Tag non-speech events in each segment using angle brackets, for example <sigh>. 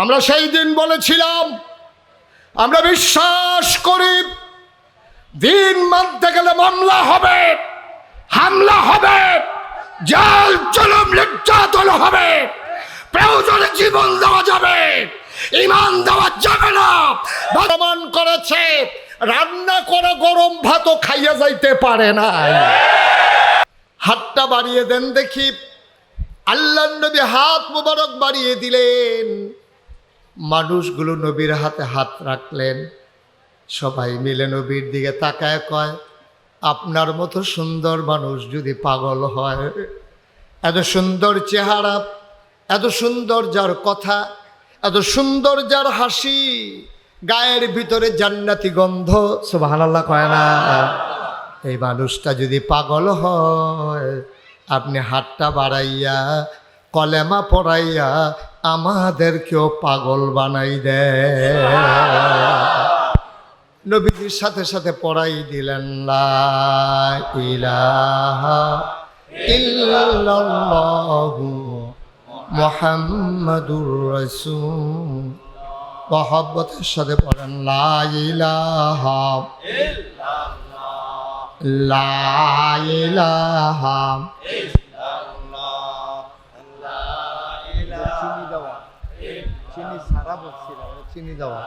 আমরা সেই দিন বলেছিলাম, আমরা বিশ্বাস করি, দিন মানতে গেলে মামলা হবে, হামলা হবে, জেল, জুলুম, নির্যাতন হবে, প্রয়োজনে জীবন দেওয়া যাবে, ইমান দেওয়া যাবে না। ভগবান করেছে, রান্না করে গরম ভাতও খাইয়া যাইতে পারে না হাতটা বাড়িয়ে দেন দেখি আল্লাহ নবী হাত মোবারক বাড়িয়ে দিলেন। মানুষগুলো নবীর হাতে হাত রাখলেন। সবাই মিলে নবীর দিকে তাকায়, কয়, আপনার মতো সুন্দর মানুষ যদি পাগল হয়, এত সুন্দর চেহারা, এত সুন্দর যার কথা, এত সুন্দর যার হাসি, গায়ের ভিতরে জান্নাতি গন্ধ। সুবহানাল্লাহ কয় না। এই মানুষটা যদি পাগল হয়, আপনি হাতটা বাড়াইয়া, কলেমা পড়াইয়া আমাদেরকেও পাগল বানাই দেয় নবীজির সাথে সাথে পড়াই দিলেন মুহাম্মাদুর রাসূল। মহব্বতের সাথে পড়েন লা ইলাহা চিনি দেওয়া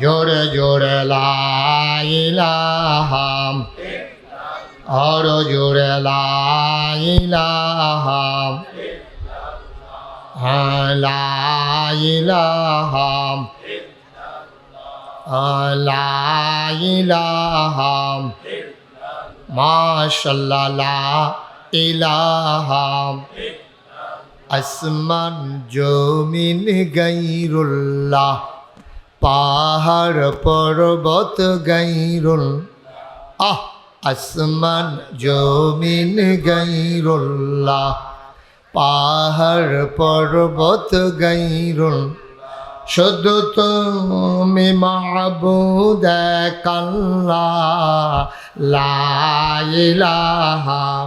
জোরে জোরে লাইলাহাম আর জোরে লাইলাহাম লাইলাহাম লাইলাহাম মাশাল্লাহ ইলাহাম। আসমান জমিন গাইরুল্লাহ, পাহাড় পর্বত গাইরুল আহ, আসমান জমিন গাইরুল্লাহ, পাহাড় পর্বত গাইরুল শুধু তুমি মাহবুদ কাল্লা লাইলাহা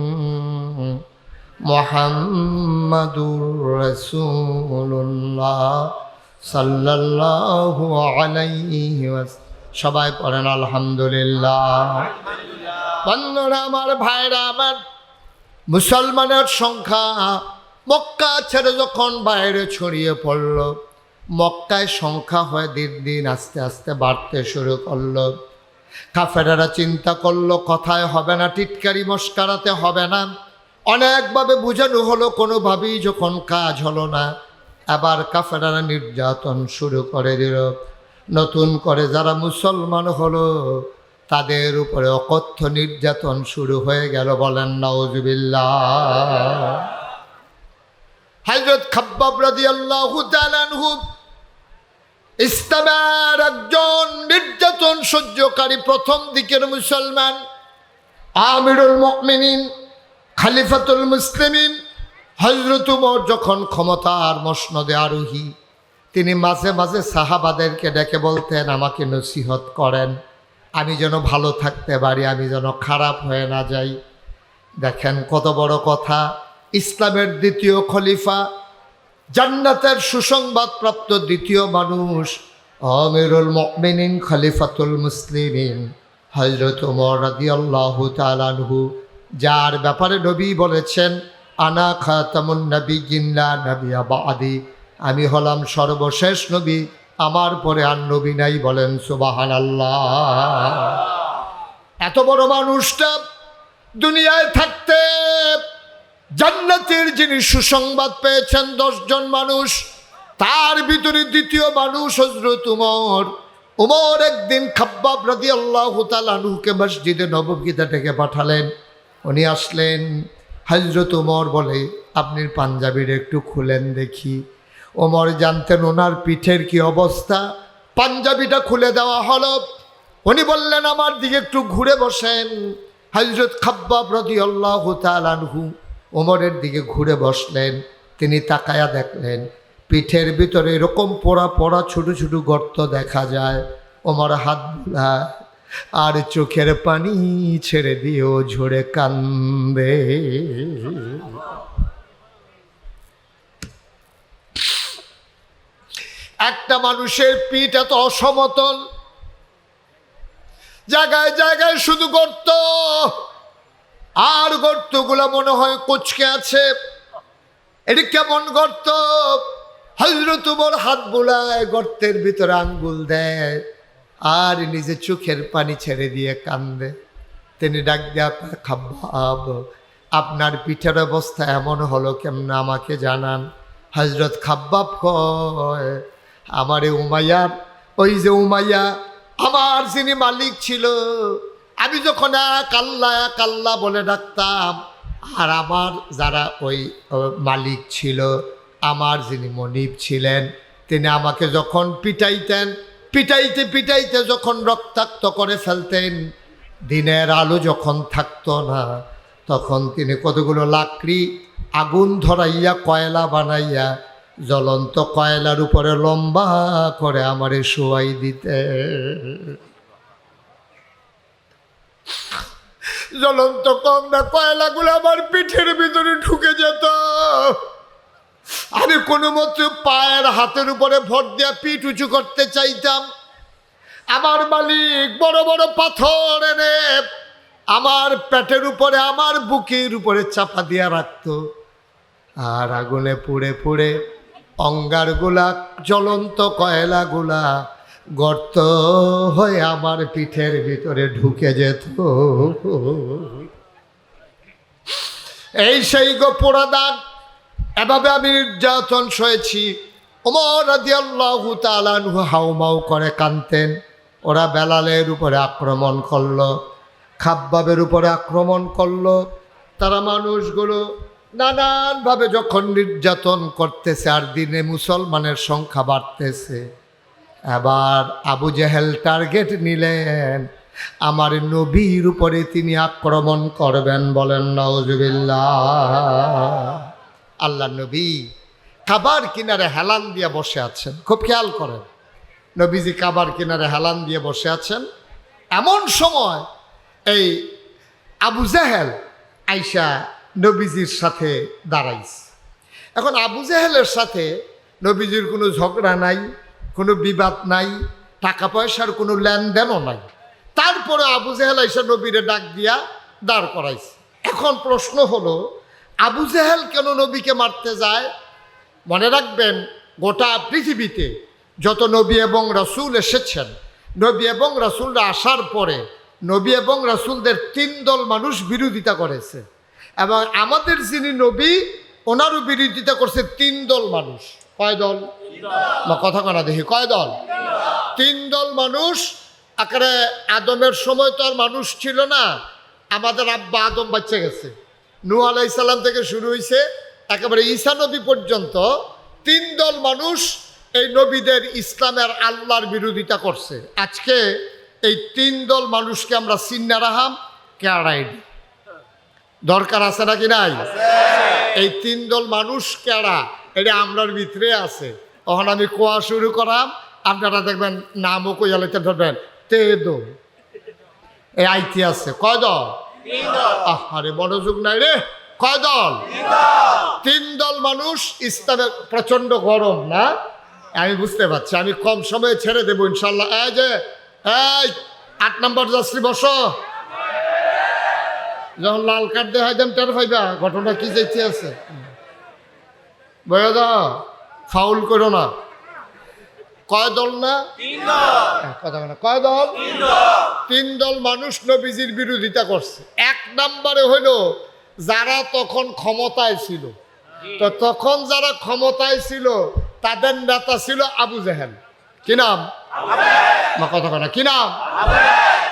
মুহাম্মাদুর রাসূলুল্লাহ সাল্লাল্লাহু আলাইহি সবাই পড়েন আলহামদুলিল্লাহ। বন্ধুরা, আমার ভাইরা, আমার মুসলমানের সংখ্যা মক্কা ছেড়ে যখন বাইরে ছড়িয়ে পড়ল, মক্কায় সংখ্যা হয়ে দিন দিন আস্তে আস্তে বাড়তে শুরু করল। কাফেরারা চিন্তা করল, কথায় হবে না, টিটকারি মস্কারাতে হবে না। অনেকভাবে বোঝানো হলো, কোনোভাবেই যখন কাজ হলো না। আবার কাফেরারা নির্যাতন শুরু করে দিল। নতুন করে যারা মুসলমান হলো, তাদের উপরে অকথ্য নির্যাতন শুরু হয়ে গেল বলেন নওজবিল্লা হজরত খাব্বাব রাজি আল্লাহ ইসলামের একজন নির্যাতন সহ্যকারী প্রথম দিকের মুসলমান, আমিরুল মকমিনিন খালিফাতুল মুসলিমিন হজরত উমর যখন ক্ষমতার মসনদে আরোহী, তিনি মাঝে মাঝে সাহাবাদেরকে ডেকে বলতেন, আমাকে নসিহত করেন, আমি যেন ভালো থাকতে পারি, আমি যেন খারাপ হয়ে না যাই। দেখেন কত বড় কথা। ইসলামের দ্বিতীয় খলিফা, জান্নাতের সুসংবাদপ্রাপ্ত দ্বিতীয় মানুষ, আমিরুল মকমিনিন খলিফাতুল মুসলিমিন হজরত উমর রাদিয়াল্লাহু তাআলাহু যার ব্যাপারে নবী বলেছেন, আনা খাতামুন নবী গিন্না নবী আবাদি আমি হলাম সর্বশেষ নবী, আমার পরে আর নবী নাই বলেন সুবাহান আল্লাহ এত বড় মানুষটা দুনিয়ায় থাকতে জান্নাতের যিনি সুসংবাদ পেয়েছেন দশজন মানুষ, তার ভিতরে দ্বিতীয় মানুষ হজরত উমর। উমর একদিন খাব্বাব রাদি আল্লাহ তালুকে মসজিদে নবগীতা ডেকে পাঠালেন। উনি আসলেন হজরত উমর বলে, আপনি পাঞ্জাবির একটু খুলেন দেখি। ওমর জানতেন ওনার পিঠের কি অবস্থা। পাঞ্জাবিটা খুলে দেওয়া হলো। উনি বললেন, আমার দিকে একটু ঘুরে বসেন। হজরত খাব্বাব রদি আল্লাহ তালানহু ওমরের দিকে ঘুরে বসলেন। তিনি তাকায়া দেখলেন, পিঠের ভিতরে এরকম পোড়া পোড়া ছোট ছোট গর্ত দেখা যায়। ওমর হাত বুলায়। আর চোখের পানি ছেড়ে দিয়েও ঝরে কান্দে। একটা মানুষের পিঠ এত অসমতল, জায়গায় জায়গায় শুধু গর্ত। আর গর্তগুলো মনে হয় কুচকে আছে। এটি কেমন গর্ত? হজরত হাত বোলায়, গর্তের ভিতরে আঙ্গুল দেয়। আর নিজে চোখের পানি ছেড়ে দিয়ে কান্দে তিনি ডাক দেয়া খাব্বাব আপনার পিঠের অবস্থা এমন হলো কেমন আমাকে জানান হজরত খাব্বাব কয় আমারে উমাইয়ার ওই যে উমাইয়া আমার যিনি মালিক ছিল আমি যখন এক আল্লাহ বলে ডাকতাম আর আমার যারা ওই মালিক ছিল আমার যিনি মনিব ছিলেন তিনি আমাকে যখন পিটাইতেন পিটাইতে পিটাইতে যখন রক্তাক্ত করে ফেলতেন, দিনের আলো যখন থাকতো না, তখন তিনি কতগুলো লাকড়ি আগুন ধরাইয়া, কয়লা বানাইয়া, জ্বলন্ত কয়লার উপরে লম্বা করে আমারে শোয়াই দিতে জ্বলন্ত কমরা কয়লাগুলো আমার পিঠের ভিতরে ঢুকে যেত। আমি কোনো মতে পায়ের হাতের উপরে ভর দিয়া পিঠ উঁচু করতে চাইতাম। আমার মালিক বড় বড় পাথর এনে আমার পেটের উপরে, আমার বুকের উপরে চাপা দিয়া রাখত। আর আগুনে পুড়ে পুড়ে অঙ্গারগুলা জ্বলন্ত কয়লাগুলা গর্ত হয়ে আমার পিঠের ভিতরে ঢুকে যেত। এই সেই গো পোড়া দাগ এভাবে আমি নির্যাতন সয়েছি। ওমর রাজি আল্লাহ তালানহু হাউমাউ করে কানতেন ওরা বেলালের উপরে আক্রমণ করল, খাব্বাবের উপরে আক্রমণ করল। তারা মানুষগুলো নানানভাবে যখন নির্যাতন করতেছে আর দিনে মুসলমানের সংখ্যা বাড়তেছে, এবার আবু জেহেল টার্গেট নিলেন, আমার নবীর উপরে তিনি আক্রমণ করবেন বলেন নওজুবিল্লাহ আল্লাহ নবী। কাবার কিনারে হেলান দিয়ে বসে আছেন। খুব খেয়াল করেন। নবীজি কাবার কিনারে হেলান দিয়ে বসে আছেন। এমন সময় এই আবু জাহেল আইসা নবীজির সাথে দাঁড়াইস এখন আবু জাহেলের সাথে নবীজির কোনো ঝগড়া নাই, কোনো বিবাদ নাই, টাকা পয়সার কোনো লেনদেনও নাই। তারপরে আবু জাহেল আইসা নবীরে ডাক দিয়া দাঁড় করাইছে। এখন প্রশ্ন হলো আবু জাহেল কেন নবীকে মারতে যায়? মনে রাখবেন, গোটা পৃথিবীতে যত নবী এবং রসুল এসেছেন, নবী এবং রসুলরা আসার পরে নবী এবং রসুলদের তিন দল মানুষ বিরোধিতা করেছে। এবং আমাদের যিনি নবী, ওনারও বিরোধিতা করছে তিন দল মানুষ। কয় দল? না কথা কনা দেখি, কয় দল? তিন দল মানুষ। আকারে আদমের সময় তো আর মানুষ ছিল না, আমাদের আব্বা আদম বাচ্চা গেছে। নূ আলাইসাল্লাম থেকে শুরু হয়েছে একেবারে ঈসা নবী পর্যন্ত তিন দল মানুষ এই নবীদের ইসলামের আল্লাহর বিরোধিতা করছে। আজকে এই তিন দল মানুষকে আমরা চিন্না রাহাম কেড়াইডি দরকার আছে নাকি নাই? এই তিন দল মানুষ কেড়া এটা আমরার ভিতরে আছে। তখন আমি কোয়া শুরু করাম, আপনারা দেখবেন নামও কইয়ালাইতে ধরবেন। তে দো। এই আইতি আছে। কয় দল? আরে মনোযোগ নাই রে। কয় দল। তিন দল মানুষ ইসলামে প্রচণ্ড গরম না? আমি বুঝতে পারছি আমি কম সময়ে ছেড়ে দেবো ইনশাল্লাহ এই যে এই আট নম্বর যাত্রী বসো। যখন লাল কার্ড দেওয়া হয় টের পাইবা ঘটনা কি যাইতে আছে? বয়া দাও ফাউল করো না। কয় দল না? কথা বলে কয় দল? তিন দল। মানুষ নবীজির বিরোধিতা করছে। এক নম্বরে হইল যারা তখন ক্ষমতায় ছিল। তো তখন যারা ক্ষমতায় ছিল তাদের নেতা ছিল আবু জেহেল। কি নাম? কথা কথা কি নাম?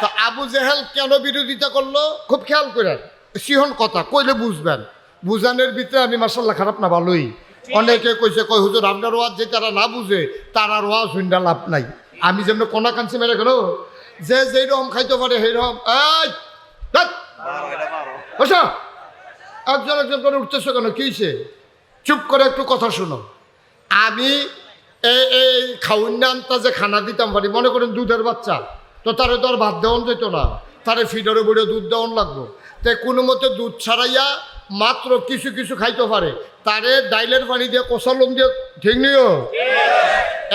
তো আবু জেহেল কেন বিরোধিতা করল? খুব খেয়াল করেন সিহন কথা কইলে বুঝবেন। বুঝানোর ভিতরে আমি মার্শাল্লাহ খারাপ না ভালোই। অনেকে কইছে, কই হুজুর, আপনার ওয়াজ যে তারা না বুঝে, তারা ওয়াজ শুনডা লাভ নাই। আমি যেমন কোনা কাঞ্চি মেরে গেল যে যেই রকম খাইতে পারে সেই রকম একজন একজন করে উঠতেছো কেন? কি চুপ করে একটু কথা শোনো। আমি এই এই খাউন্যান্তা যে খানা দিতাম পারি, মনে করেন দুধের বাচ্চা, তো তারে তো আর ভাত দেওয়ান যেত না। তারে ফিডারে বড়ে দুধ দেওয়ান লাগবো। তে কোনো মতে দুধ ছাড়াইয়া মাত্র কিছু কিছু খাইতে পারে। তারে ডাইলের পানি দিয়ে কষালম দিয়ে ঠিক নিও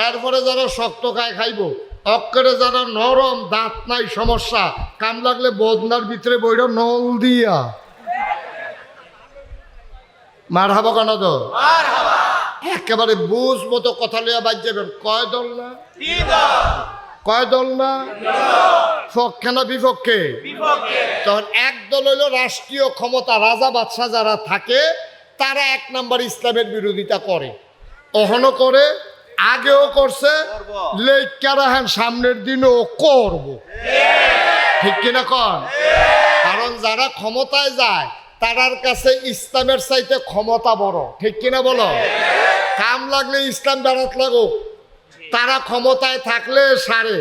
এরপরে যারা শক্ত খায় খাইব। অক্ষরে যারা নরম দাঁত নাই সমস্যা। কাম লাগলে বদনার ভিতরে বইটা নল দিয়া। মার হাবা কেন তো? একেবারে বুঝ মতো কথা লইয়া বাজ যাবেন। কয় দল না? কয় দল না? পক্ষে না বিপক্ষে? তখন এক দল হইল রাষ্ট্রীয় ক্ষমতা রাজা বাদশাহ যারা থাকে তারা এক নাম্বার ইসলামের বিরোধিতা করে। অহনো করে আগেও করছে। হ্যাঁ সামনের দিনও করব। ঠিক কিনা কন? কারণ যারা ক্ষমতায় যায় তারার কাছে ইসলামের চাইতে ক্ষমতা বড়। ঠিক কিনা বলো? কাম লাগলে ইসলাম বেড়াত লাগুক। তারা ক্ষমতায় থাকলে সারে।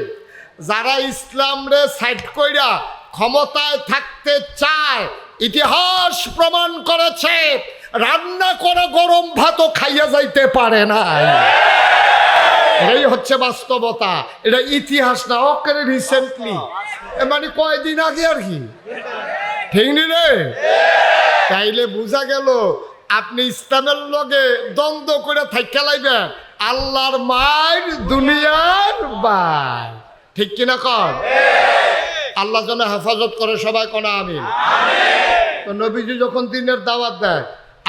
যারা ইসলাম রে সাইড কইরা ক্ষমতায় থাকতে চায়, ইতিহাস প্রমাণ করেছে, রান্না করে গরম ভাতও খাইয়া যাইতে পারে না এই হচ্ছে বাস্তবতা, এটা ইতিহাস না, অকেরে রিসেন্টলি মানে কয়দিন আগে আর কি? ঠিক রে? তাইলে বোঝা গেল, আপনি ইসলামের লগে দ্বন্দ্ব করে থাইকা লাইবেন। আল্লাহর মায়ের দুনিয়ার বাই। ঠিক কিনা কর আল্লাহ যেন হেফাজত করে সবাই কোনা আমি তো নবীজি যখন দিনের দাওয়াত দেয়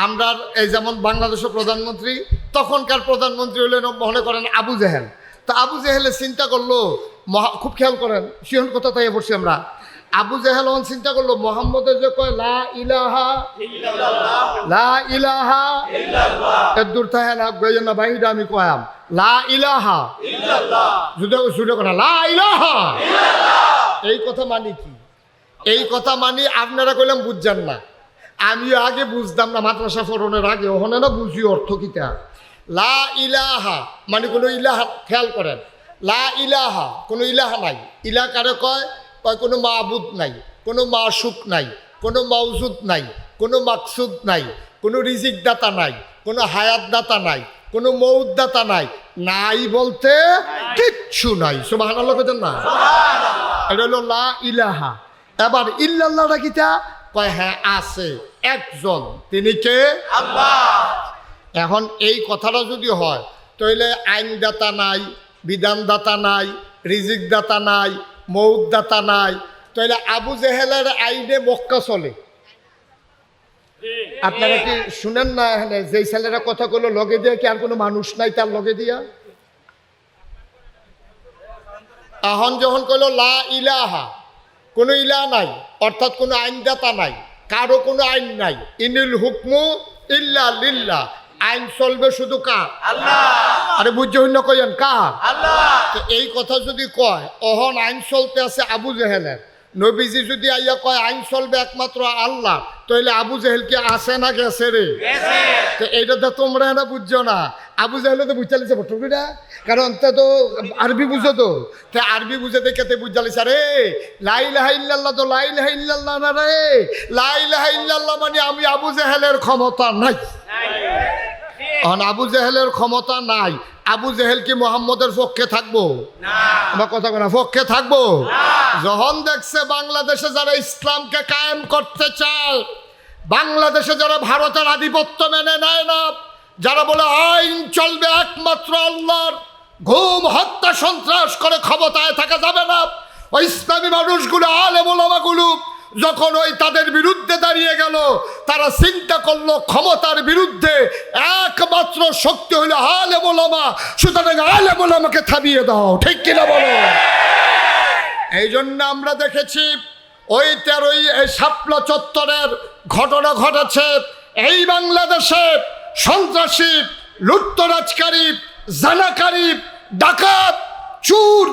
আমরা এই যেমন বাংলাদেশের প্রধানমন্ত্রী তখনকার প্রধানমন্ত্রী হলেন মনে করেন আবু জেহেল। তো আবু জেহেলে চিন্তা করল খুব খেয়াল করেন সিহন কথা তাই পড়ছি আমরা। আবু জেহেল চিন্তা করল মোহাম্মদের যে কয়, লা ইলাহা লা ইলাহা এর দূর না গইয়ে না বাহিরা আমি কয়াম, লা ইলাহা জুদে জুদে কথা, লা ইলাহা এই কথা মানি কি? এই কথা মানি আপনারা কইলাম বুঝছেন না। আমি আগে বুঝতাম না, মাদ্রাসা ফোরনের আগে, ওখানে না বুঝি অর্থ কিতা। লা ইলাহা মানে কোনো ইলাহা খেয়াল করেন। লা ইলাহা, কোনো ইলাহা নাই। ইলাহ কারে কয়? কয় কোনো মাবুদ নাই কোনো মাসুক নাই কোনো মৌজুদ নাই কোনো মাকসুদ নাই কোনো রিজিক দাতা নাই কোনো হায়াত দাতা নাই কোনো মৌদ দাতা নাই নাই বলতে কিচ্ছু নাই। সুবাহ না? এটা হলো লা ইলাহা। এবার ইল্লাল্লাহটা কিটা কয় হ্যাঁ আছে একজন। তিনি কে? এখন এই কথাটা যদি হয় তাহলে আইনদাতা নাই বিধানদাতা নাই রিজিক দাতা নাই মৌদাতা নাই। তাহলে আবু জেহেলের আইনে মক্কা চলে। আপনারা কি শুনেন না এখানে? যেই ছেলেরা কথা কইলো, লগে দিয়ে কি আর কোনো মানুষ নাই তার লগে দিয়া? এখন যখন কইলো, লা ইলাহা, কোনো ইলা নাই, অর্থাৎ কোনো আইনদাতা নাই, কারও কোনো আইন নাই। ইনিল হুকমু ইল্লা লিল্লা আইন চলবে শুধু কার? আরে বুঝছে হইন কইন কার? তো এই কথা যদি কয় অহন আইন চলতে আছে আবু জেহেলের। নবীজি যদি আইয়া কয় আইন চলবে একমাত্র আল্লাহ তাহলে আবু জেহেল কি আছে না গেছে রে? তো এইটা তো তোমরা না বুঝছ না। আবু জাহেলে তো বুঝতে লিছে ভট্টুকিটা কারণ তে তো আরবি বুঝো তো। তে আরবি বুঝে দেখে তে বুঝতে লিছে রে লাইলাহা ইল্লাল্লাহ তো লাইলাহা ইল্লাল্লাহ না রে। লাইলাহা ইল্লাল্লাহ মানে আমি আবু জাহেলের ক্ষমতা নাই। এখন আবু জেহেলের ক্ষমতা নাই। আবু জেহেল কি মোহাম্মদের পক্ষে থাকব? আমার কথা না পক্ষে থাকব? যখন দেখছে বাংলাদেশে যারা ইসলামকে কায়েম করতে চায় বাংলাদেশে যারা ভারতের আধিপত্য মেনে নেয় না যারা বলে আইন চলবে একমাত্র আল্লাহর ঘুম হত্যা সন্ত্রাস করে ক্ষমতায় থাকা যাবে না ওই ইসলামী মানুষগুলো আলে মোলামাগুলো যখন ওই তাদের বিরুদ্ধে দাঁড়িয়ে গেল, তারা চিন্তা করল, ক্ষমতার বিরুদ্ধে একমাত্র শক্তি হলো আলে মোলামা সুতরাং আলে মোলামাকে থামিয়ে দাও, ঠিক কিনা বলো? এই জন্য আমরা দেখেছি ওই তেরোই এই শাপলা চত্বরের ঘটনা ঘটেছে। এই বাংলাদেশে সন্ত্রাসী, লুট্তরাজকারী, জানাকারী, ডাকাত, চুর,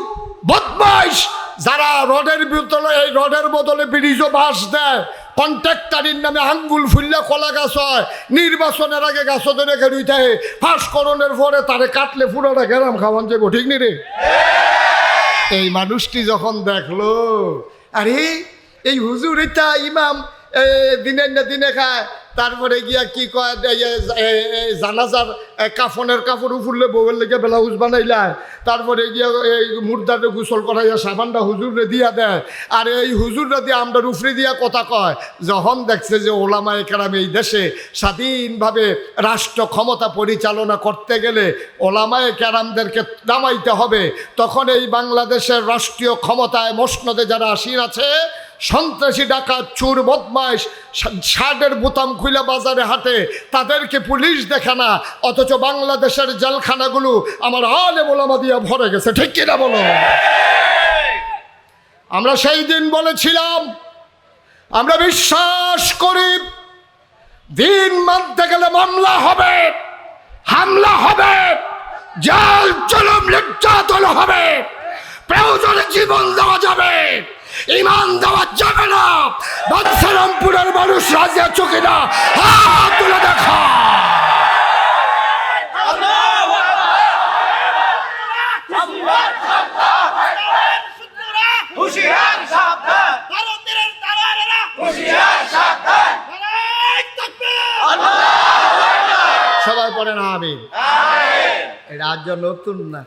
বদমাইশ যারা রডের বদলে এই রডের বদলে ব্রিজও বাস দেয়, কন্ট্রাক্টারির নামে আঙ্গুল ফুললে কলা গাছ হয়, নির্বাচনের আগে গাছ ধরে খেলুই থাকে ফাঁস করণের পরে তারে কাটলে পুরোটা গেলাম খাওয়ান যাব ঠিক নি রে? এই মানুষটি যখন দেখল, আরে, এই হুজুর ইমাম দিনের না দিনে খায় তারপরে গিয়া কি কয় জানাজার কাফনের কাপড় উফুরলে বউয়ের লেগে ব্লাউজ বানাইলায় তারপরে গিয়া এই মুর্দারে গোসল করাইয়া সাবানটা হুজুরে দিয়া দেয়। আর এই হুজুররা দিয়ে আমরা উফরে দিয়া কথা কয়, যখন দেখছে যে ওলামা একরাম এই দেশে স্বাধীনভাবে রাষ্ট্র ক্ষমতা পরিচালনা করতে গেলে ওলামায়ে কেরামদেরকে নামাইতে হবে, তখন এই বাংলাদেশের রাষ্ট্রীয় ক্ষমতায় মসনদে যারা আসীন আছে সন্ত্রাসী ডাকাত, চুর, বদমাইশ শার্টের বোতাম খুলে বাজারে হাঁটে। তাদেরকে পুলিশ দেখে না, অথচ বাংলাদেশের জেলখানাগুলো আমার আলে মোলামা দিয়ে ভরে গেছে। ঠিক কিনা বলো? আমরা সেই দিন বলেছিলাম, আমরা বিশ্বাস করি, দিন মানতে গেলে মামলা হবে, হামলা হবে, জেল, জলম, নির্যাতন হবে, প্রয়োজনে জীবন দেওয়া যাবে। ইমান দেওয়া যাবে না। বাদশারামপুরের মানুষ রাজিয়া চোখে না হাত তুলে দেখা। সবাই পড়ে না আমি রাজ্য নতুন না।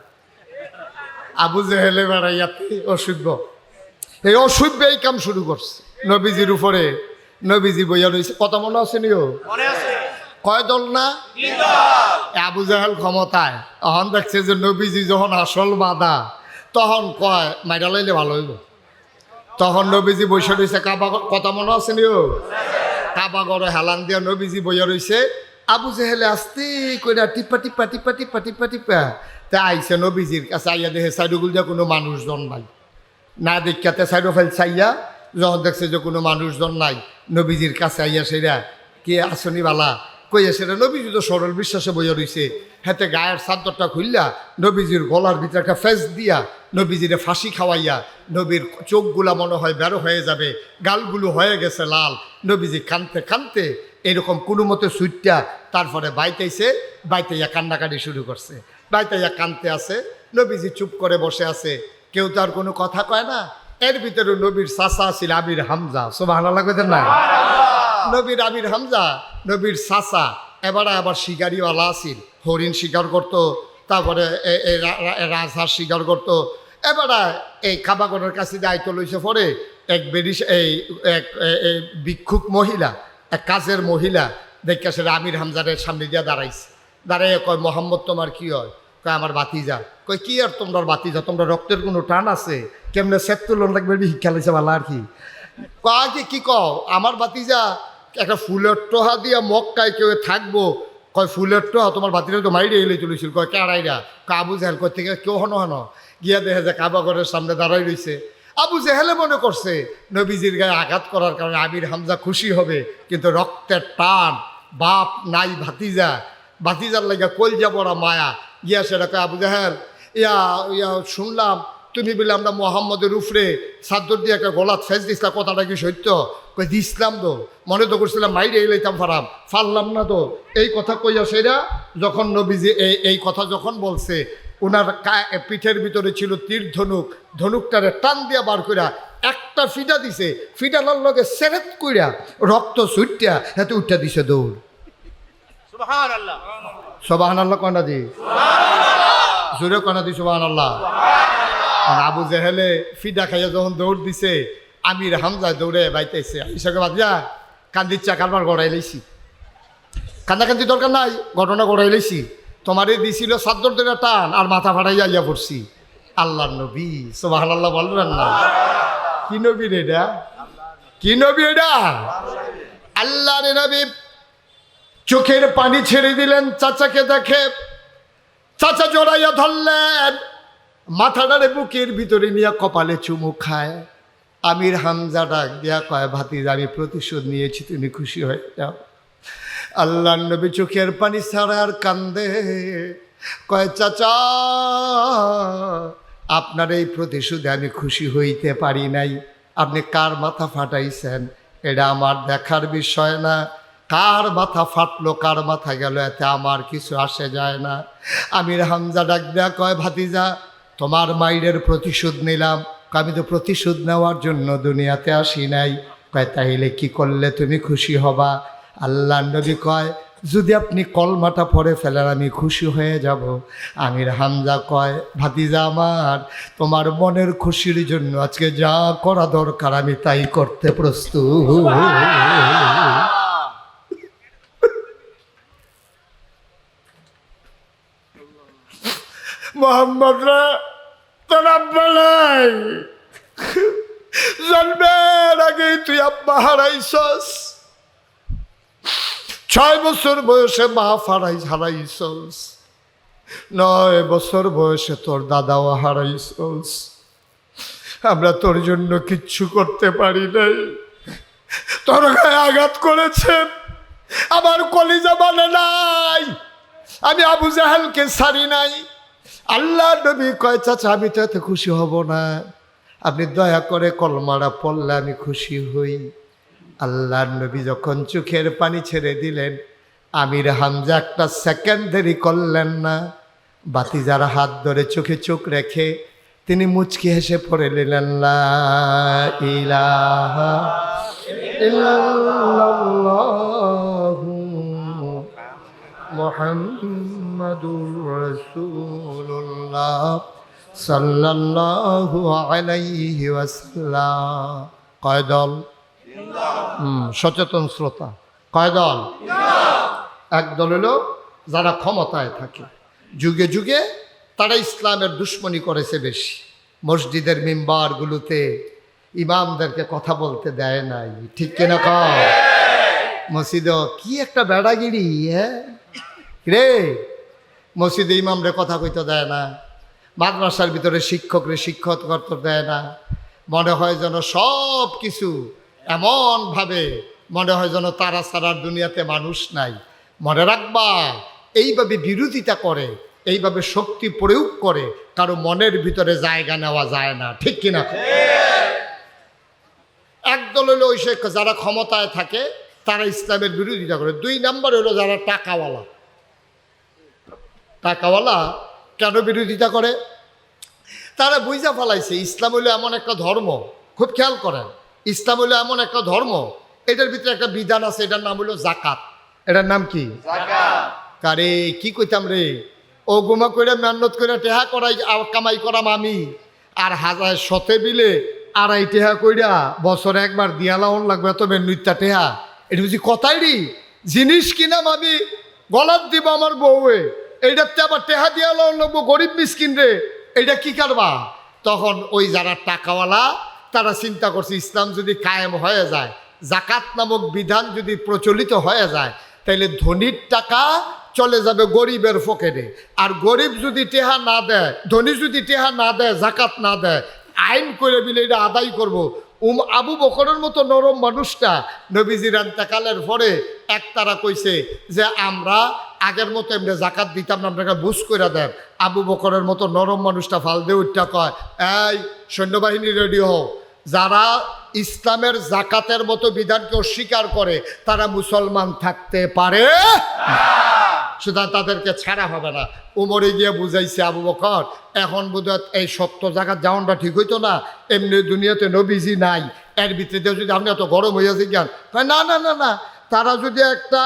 আবু জেহেলে বেড়াইয়াতে অসভ্য এই অসভ্য এই কাম শুরু করছে। নবীজির উপরে। নবীজি বইয়া রয়েছে কত মনে আছে নিও? কয় দল না? আবু জাহেল ক্ষমতায়। তখন দেখছে যে নবীজি যখন আসল বাধা তখন কয় মাইরা লাইলে ভালো হইব। তখন নবীজি বসে রয়েছে কাবা কথা মনে আছে নিও? কাবা গড়ে হেলান দিয়া নবীজি বইয়া রয়েছে আবু জেহেলে আসতে কইরা টিপা টিপা টিপা টিপা টিপা টিপা। তা আইছে নবীজির কাছে আইয়া দেখে সাইডুগুল দিয়া কোনো মানুষজন নাই না দেখাতে সাইডো ফেল চাইয়া যখন দেখছে যে কোনো মানুষজন নাই, নবীজির কাছে আইয়া সেরা, কে আসনি বালা? কইয়া সেটা নবীজি তো সরল বিশ্বাসে বইয়া রইছে। হাতে গায়ের চাদরটা খুললা নবীজির গলার ভিতরে একটা ফেস দিয়া, নবীজিরে ফাঁসি খাওয়াইয়া, নবীর চোখগুলা মনে হয় বেরো হয়ে যাবে, গালগুলো হয়ে গেছে লাল। নবীজি কানতে কানতে এরকম কোনো মতে সুইটটা তারপরে বাইতেছে, বাইতেইয়া কান্নাকাটি শুরু করছে। বাইতেইয়া কানতে আছে, নবীজি চুপ করে বসে আছে। কেউ তার কোনো কথা কয় না। এর ভিতরে নবীর চাচা ছিল আবির হামজা। লাগবে না? নবীর আবির হামজা নবীর চাচা। এবারে আবার শিকারিওয়ালা আছিল। হরিণ শিকার করত তারপরে রাজহাঁস শিকার করতো। এবারে এই খাবাগনের কাছে দায়িত্ব লইছে পরে এক বেরিস এই এক ভিক্ষুক মহিলা এক কাজের মহিলা দেখে সে আমির হামজারের সামনে দিয়ে দাঁড়াইছে। দাঁড়াইয়া কয় মোহাম্মদ তোমার কি হয়? কয় আমার বাতিজা কয়, কি আর তোমরা বাতি যা তোমরা রক্তের কোনো টান আছে? কেমনে সেট তুলন লাগবে? ভিক্ষা লাইছে ভালো আর কি। কয় কি কি কও? আমার বাতিজা একটা ফুলের টোহা দিয়া মক্কায় কেউ থাকব। কয়, ফুলের টোহা তোমার বাতিরা তো মাইরে এলে চলেছিল। কয় কেড়াইরা কয়, আবু জাহেল। কয় থেকে কেউ হনো হনো। গিয়া দেখে যে কাবা ঘরের সামনে দাঁড়াই রইছে। আবু জেহেলে মনে করছে, নবীজির গায়ে আঘাত করার কারণে আমির হামজা খুশি হবে, কিন্তু রক্তের টান, বাপ নাই ভাতিজা। ভাতিজার লাগা কলজা বড়া মায়া। গিয়া সেটা কয়, আবু জাহেল ইয়া ইয়া শুনলাম তুমি বলে আমরা মোহাম্মদের উফরে সাদ্দর দিয়ে একটা গলাত ফেস দিছিলাম কথাটা কি সত্য? কই দিছিলাম তো মনে তো করছিলাম মাইরে এলাইতাম ফারাম ফারলাম না তো। এই কথা কইয়া সেরা যখন নবীজি এই এই কথা যখন বলছে ওনার কা- পিঠের ভিতরে ছিল তীর ধনুক ধনুকটারে টান দিয়া বার কইরা একটা ফিটা দিছে ফিটালার লগে সেরেত কইরা রক্ত ছুটিয়া হাতে উঠা দিছে দৌড়। সবাহান আল্লাহ কনা দি জোরে কনা দি সবাহান আল্লাহ আর আবু জেহেলে ফিডা খাইয়া যখন দৌড় দিছে আমির হামজায় দৌড়ে বাইতেছে। ইসাকে বাদিয়া কান্দির চা কারবার গড়াই লাইছি। কান্দাকান্দি দরকার নাই ঘটনা গড়াই লাইছি। তোমারে দিছিল সাদ্দর দিনে টান আর মাথা ফাটাইয়া ইয়া পড়ছি। আল্লাহর নবী সোবাহান আল্লাহ বলবেন না। কি নবী রে এটা? কি নবী এটা? আল্লাহ রে নবী চোখের পানি ছেড়ে দিলেন চাচাকে দেখে। চাচা জড়াইয়া ধরলেন। মাথাটারে বুকের ভিতরে নিয়ে কপালে চুমু খায়। আমির হামজা ডাক দিয়া কয়, ভাতিজ, আমি প্রতিশোধ নিয়েছি, তুমি খুশি হয়ে যাও। আল্লাহ নবী চোখের পানি ছাড়া আর কান্দে। কয়, চাচা, আপনার এই প্রতিশোধে আমি খুশি হইতে পারি নাই। আপনি কার মাথা ফাটাইছেন? এটা আমার দেখার বিষয় না। কার মাথা ফাটলো, কার মাথা গেল, এতে আমার কিছু আসে যায় না। আমির হামজা ডাক দেয়া কয়, ভাতিজা, তোমার মাইরের প্রতিশোধ নিলাম। আমি তো প্রতিশোধ নেওয়ার জন্য দুনিয়াতে আসি নাই। কয়, তাইলে কি করলে তুমি খুশি হবা? আল্লাহ নবী কয়, যদি আপনি কলমাটা পরে ফেলেন, আমি খুশি হয়ে যাব। আমির হামজা কয়, ভাতিজা আমার, তোমার মনের খুশির জন্য আজকে যা করা দরকার, আমি তাই করতে প্রস্তুত। মোহাম্মদরা তোর আব্বা নাই জন্মের আগে তুই আব্বা হারাইছস। ছয় বছর বয়সে মা ফারাই হারাইছস। নয় বছর বয়সে তোর দাদাও হারাইছস। আমরা তোর জন্য কিচ্ছু করতে পারি নাই। তোর গায়ে আঘাত করেছেন। আমার কলিজা মানে নাই। আমি আবু জাহালকে ছাড়ি নাই। আল্লাহ নবী কয়, চাচা, আমি তো এত খুশি হব না। আপনি দয়া করে কলমারা পড়লে আমি খুশি হই। আল্লাহ নবী যখন চোখের পানি ছেড়ে দিলেন, আমির হামজা একটা সেকেন্ড দেরি করলেন না। বাতি যারা হাত ধরে চোখে চোখ রেখে তিনি মুচকি হেসে পড়ে নিলেন ইল্লাল্লাহু মোহাম্মদুর রসুল্লাহ সাল্লাল্লাহু সচেতন শ্রোতা। কয় দল এক দল হলো যারা ক্ষমতায় থাকে। যুগে যুগে তারা ইসলামের দুশ্মনী করেছে বেশি। মসজিদের মেম্বারগুলোতে ইমামদেরকে কথা বলতে দেয় নাই। ঠিক কিনা কয় মসজিদ কি একটা বেড়াগিরি হ্যাঁ? রে মসজিদে ইমামরে কথা কইতে দেয় না, মাদ্রাসার ভিতরে শিক্ষকরে শিক্ষক করতে দেয় না। মনে হয় যেন সব কিছু এমনভাবে, মনে হয় যেন তারা সারার দুনিয়াতে মানুষ নাই। মনে রাখবা, এইভাবে বিরোধিতা করে, এইভাবে শক্তি প্রয়োগ করে, কারও মনের ভিতরে জায়গা নেওয়া যায় না। ঠিক কিনা? একদল হলো ওই যারা ক্ষমতায় থাকে, তারা ইসলামের বিরোধিতা করে। দুই নাম্বার হলো যারা টাকাওয়ালা। টাকাওয়ালা কেন বিরোধিতা করে? তারা বুঝা ফেলাইছে ইসলাম হলো এমন একটা ধর্ম খুব খেয়াল করেন ইসলাম হলো এমন একটা ধর্ম এটার ভিতরে একটা বিধান আছে এটার নাম হলো জাকাত এটার নাম কি? কারে কি কইতাম রে? ও গুমা করে মেহনত করে টেহা করাই কামাই করাম আমি। আর হাজার শতে বিলে আড়াই টেহা কইরা বছরে একবার দিয়ালাওন লাগবে এত নৃত্যা টেহা। এটা বুঝি কথাই রি জিনিস কিনাম আমি গলার দিব আমার বউয়ে। এইটাতে আবার টেহা দিয়ালাওন লাগবো গরিব মিসকিন রে, এইটা কি কারবা তখন ওই যারা টাকাওয়ালা, তারা চিন্তা করছে, ইসলাম যদি কায়েম হয়ে যায়, জাকাত নামক বিধান যদি প্রচলিত হয়ে যায় তাহলে ধনির টাকা চলে যাবে গরিবের পকেটে আর গরিব যদি টেহা না দেয়, ধনী যদি টেহা না দেয়, জাকাত না দেয়, আইন করে বিলে এটা আদায় করব। উম আবু বকরের মতো নরম মানুষটা নবীজির আন্তাকালের পরে একতারা কইছে যে, আমরা আগের মতো এমনি জাকাত দিতাম না আপনাকে বুঝ করে দেন। আবু বকরের মতো নরম মানুষটা ফাল দিয়ে উঠটা কয়, এই সৈন্যবাহিনী রেডি হও। যারা ইসলামের জাকাতের মতো বিধানকে অস্বীকার করে, তারা মুসলমান থাকতে পারে সুতরাং তাদেরকে ছাড়া হবে না। উমরে গিয়ে বুঝাইছে আবু বকর, এখন বোধহয় এই সত্য জায়গার যাওয়ানটা ঠিক হইতো না, এমনি দুনিয়াতে নবীজি নাই, এর ভিতরে যদি আপনি এত গরম হইয়াছে জ্ঞান না না না না, তারা যদি একটা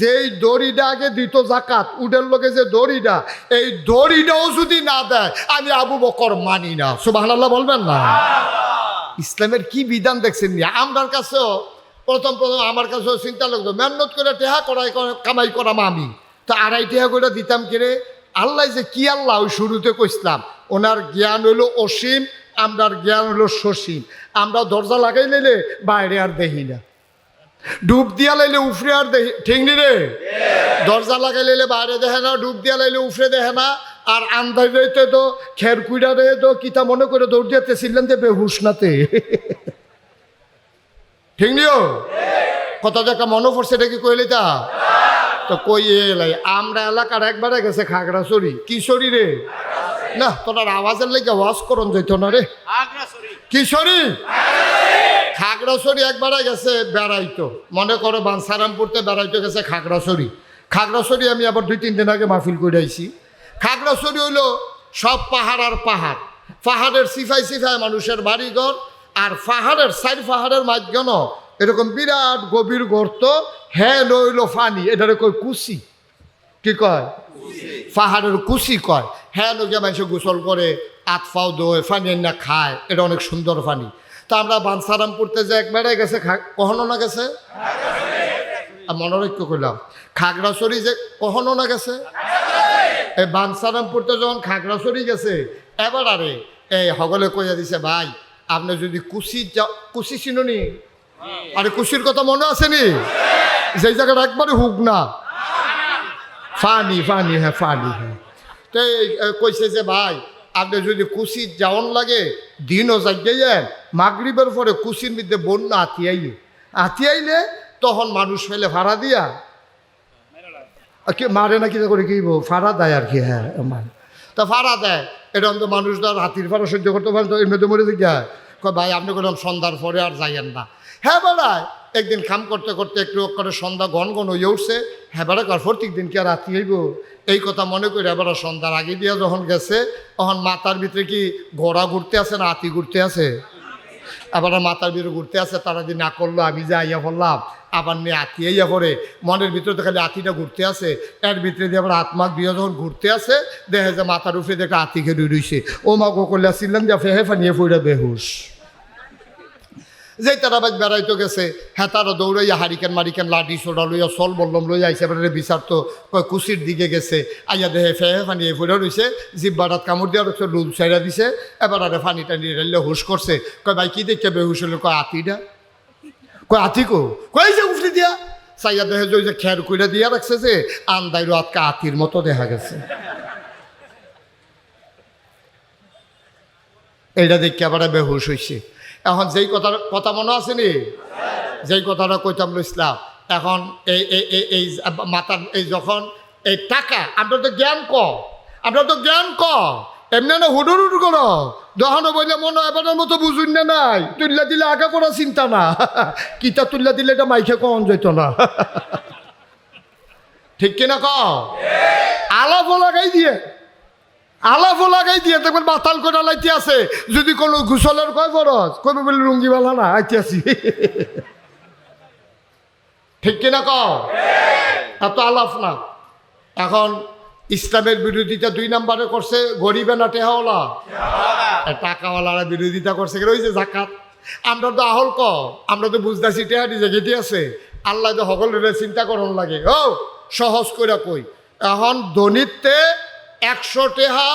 যেই দড়িটা আগে দিত জাকাত উডের লোকে যে দড়িটা, এই দড়িটাও যদি না দেয়, আমি আবু বকর মানি না। সুবাহ বলবেন না? ইসলামের কি বিধান দেখছেন নি? আমরার কাছেও, প্রথম প্রথম আমার কাছেও চিন্তা লাগতো, মেহনত করে টেহা করাই, কামাই করাম আমি। তো আড়াই টেহা করে দিতাম কিরে আল্লাহ যে কি আল্লাহ, ওই শুরুতে কইসলাম ওনার জ্ঞান হলো অসীম, আমরার জ্ঞান হলো সসীম। আমরা দরজা লাগাই লাইলে বাইরে আর দেখি না। ডুব দিয়া লাইলে উফরে আর দেখি, ঠিক নি রে? দরজা লাগাই লাইলে বাইরে দেখে না, ডুব দিয়া লাইলে উফরে দেখে না। আর আন্দাজ তো, খের কুইডা রে তো, কিতা মনে করে দৌড় দিতে ছিলেন যে বেহুশ নাতে ঠিক নিও? কথা দেখা মনে পড়ছে, এটা কি কইলে তা তো কই এলাই? আমরা এলাকার একবারে গেছে খাগড়াছড়ি। কিশোরী রে? না তোর আওয়াজের লেগে ওয়াজ করন যেত না রে। কিশোরী খাগড়াছড়ি একবারে গেছে বেড়াইতো। মনে করো বানসারামপুরতে বেড়াইতে গেছে খাগড়াছড়ি। খাগড়াছড়ি আমি আবার দুই তিন দিন আগে মাহফিল করে আইছি। খাগড়াছড়ি হইল সব পাহাড় আর পাহাড়। পাহাড়ের সিফাই সিফাই মানুষের বাড়িঘর আর পাহাড়ের সাইড পাহাড়ের মাঝখানো এরকম বিরাট গভীর গর্ত হ্যাঁ লইল ফানি, এটারে কয় কুসি কি কয়? পাহাড়ের কুসি কয়। হ্যাঁ লোকে মানুষ গোসল করে আত ফাও দোয় ফানি না খায়, এটা অনেক সুন্দর ফানি। তা আমরা বানসারাম পড়তে যে একবারে গেছে কখনো না গেছে? মনোরক্ষ করলাম খাগড়াছড়ি যে কখনো না গেছে? এই বানসারাম পড়তে যখন খাগড়াছড়ি গেছে, এবার আরে, এই হগলে কইয়া দিছে, ভাই, আপনি যদি কুসি কুসি চিনুনি আরে কুসির কথা মনে আছে নি? যেই জায়গাটা একবারে হুক না। ফানি ফানি হ্যাঁ ফানি হ্যাঁ। তো কইছে যে, ভাই, আপনি যদি কুসির যাওন লাগে, দিনও যাইয়েন মাগরিবের পরে কুসির মধ্যে বন্যা আতিয়াই আতিয়াইলে তখন মানুষ ফেলে ভাড়া দিয়া। কি, মারে না কি করে কি ফাড়া দেয় আর কি হ্যাঁ তা ফাড়া দেয়। এটা তো মানুষ ধর হাতির ফাড়া সহ্য করতে পারেন তো এমনি তো মরে দিকে ভাই, আপনি কোনো সন্ধ্যার পরে আর যাইয়েন না। হ্যাঁ একদিন খাম করতে করতে একটু করে সন্ধ্যা ঘন ঘন হয়ে উঠছে। হ্যাঁ বেড়া কর প্রত্যেক দিন কি আর রাতি হইব? এই কথা মনে করে এবার সন্ধ্যার আগে দিয়ে যখন গেছে, তখন মাথার ভিতরে কি ঘোড়া ঘুরতে আছে না হাতি ঘুরতে আছে? আবার মাথার ভিতরে ঘুরতে আছে, তারা যে না করল, আমি যে আইয়া বললাম আবার নিয়ে আতি আইয়া পরে মনের ভিতরে তো খালি আতিটা ঘুরতে আছে। এর ভিতরে দিয়ে আবার আত্মাক দিয়ে যখন ঘুরতে আছে, দেখে যে মাথার উপরে দেখে আতি খেয়ে রইছে। ও মা গো করলে আসছিলাম যে, ফেহে ফানিয়ে ফুড়ে বেহুশ। যেই তারা বাজ বেড়াইতে গেছে হ্যাঁ তারা দৌড়াইয়া হারিকেন মারিকেন লাঠি সোডা লইয়া সল বললম লইয়া আইসে, এবারে বিচার তো কয় দিকে গেছে। আইয়া দেহে ফেহে ফানি এ ফুড়ে রইছে, জিব্বাটাত কামড় দিয়া রয়েছে লুল চাইরা দিছে, এবার আরে ফানি টানি রেলে হুশ করছে। কয়, ভাই, কি দেখে বেহুশ হলো কয়, আতিটা। কয়, আতি কো? কয় যে উফরে দিয়া। চাইয়া দেহে যে যে খের কইরা দিয়া রাখছে যে, আন্দাইরো আতকা আতির মতো দেখা গেছে। এইটা দেখে আবার বেহুশ হয়েছে এখন যেই কথা কথা মনে আছে নি? যেই কথাটা কইতাম ইসলাম। এখন এই এই এই মাতার এই যখন এই টাকা, আপনার তো জ্ঞান ক আপনার তো জ্ঞান ক এমনি না হুডুর হুডুর করো। দহনো বইলে মনে এবারের মতো বুঝুন না নাই। তুল্লা দিলে আগে করা চিন্তা না। <laughs> কিতা তুল্লা দিলে এটা মাইকে কন যেত না? <laughs> ঠিক কিনা ক আলাপ লাগাই দিয়ে। আলাপও লাগাই দিয়ে দেখবেন বাতাল করে লাইতে আছে। যদি কোনো ঘুষলের কয় বরস বলে লুঙ্গি বালা না আইতে আসি ঠিক কিনা ক এত আলাপ না। এখন ইসলামের বিরোধিতা দুই নাম্বারে করছে গরিবে না টেহাওয়ালা? আর টাকাওয়ালারা বিরোধিতা করছে ওই যে জাকাত। আমরা তো আহল ক আমরা তো বুঝতেছি টেহা নিজে গেটে আছে। আল্লাহ তো সকলের চিন্তা করন লাগে। ও সহজ করে কই। এখন ধনিতে একশো টেহা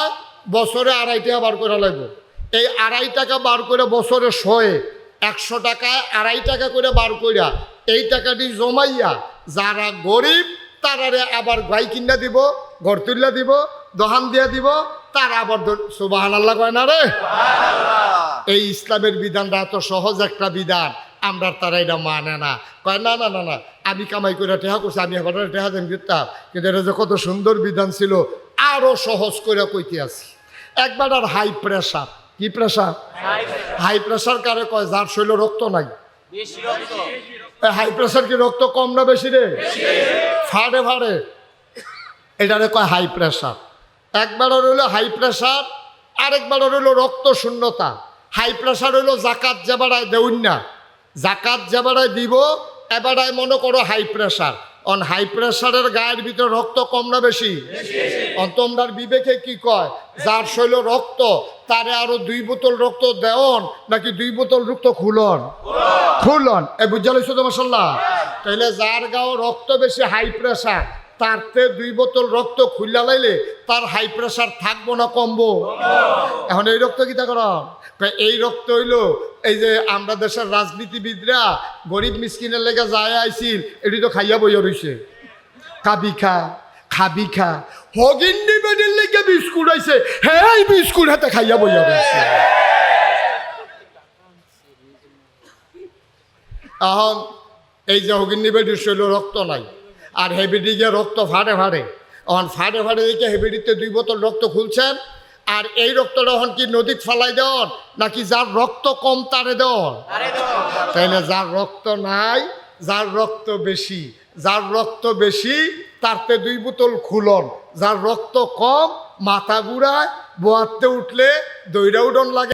বছরে আড়াই টাকা বার করে লাগবে এই আড়াই টাকা বার করে বছরে শয়ে একশো টাকায় আড়াই টাকা করে বার কইরা এই টাকাটি জমাইয়া যারা গরিব তারারে আবার গাই কিনা দিব ঘর তুল্লা দিব দহান দিয়া দিব তারা আবার সুবাহান আল্লাহ কয় না রে? এই ইসলামের বিধানটা এত সহজ একটা বিধান আমরা তারা এটা মানে না। কয় না না না না আমি কামাই করে টেহা করছি আমি এবার টেহা দেন কিন্তু এটা যে কত সুন্দর বিধান ছিল আরও সহজ করে কইতে আছি। একবার আর হাই প্রেশার কি প্রেশার হাই প্রেশার কারে কয়? যার শৈল রক্ত নাই। হাই প্রেশার কি রক্ত কম না বেশি রে? ফাড়ে ফাড়ে। এটারে কয় হাই প্রেশার একবার রইল হাই প্রেশার আরেকবার রইল রক্ত শূন্যতা। হাই প্রেশার হইল জাকাত যেবারায় দেউন না। জাকাত যেবারায় দিব এবারায় মনে করো হাই প্রেশার অন হাই প্রেশারের গায়ের ভিতরে রক্ত কম না বেশি? অন তোমরার বিবেকে কি কয়? যার শৈল রক্ত, তারে আরও দুই বোতল রক্ত দেওন নাকি দুই বোতল রক্ত খুলন? খুলন। এ, বুঝা লইছো তো তাইলে যার গাও রক্ত বেশি হাই প্রেশার তারতে দুই বোতল রক্ত খুললা লাইলে তার হাই প্রেশার থাকব না, কমবো? এখন এই রক্ত কিতা কর? এই রক্ত হইল এই যে আমরা দেশের রাজনীতিবিদরা গরিব মিসকিনের লেগে যায় আইছিল, এটি তো খাইয়া বইয়া রইছে। কাবি খা, খাবি খা, হগিন্নি বেডির লেগে বিস্কুট আইছে হ্যাঁ বিস্কুট হাতে খাইয়া বইয়া রইছে। এখন এই যে হগিন্নি বেডির শৈল রক্ত নাই। আর হেবিডি গিয়ে রক্ত ফাড়ে ফাড়ে। এখন ফাড়ে ফাড়ে দেখে হেবিডিতে দুই বোতল রক্ত খুলছেন আর এই রক্তটা হন কি নদীত ফালাই দেওয়ার নাকি যার রক্ত কম তারে দেওয়ার? তাইলে যার রক্ত নাই যার রক্ত বেশি যার রক্ত বেশি তারতে দুই বোতল খুলন। যার রক্ত কম মাথা ঘুরায় বোয়াতে উঠলে দইরা উডন লাগে।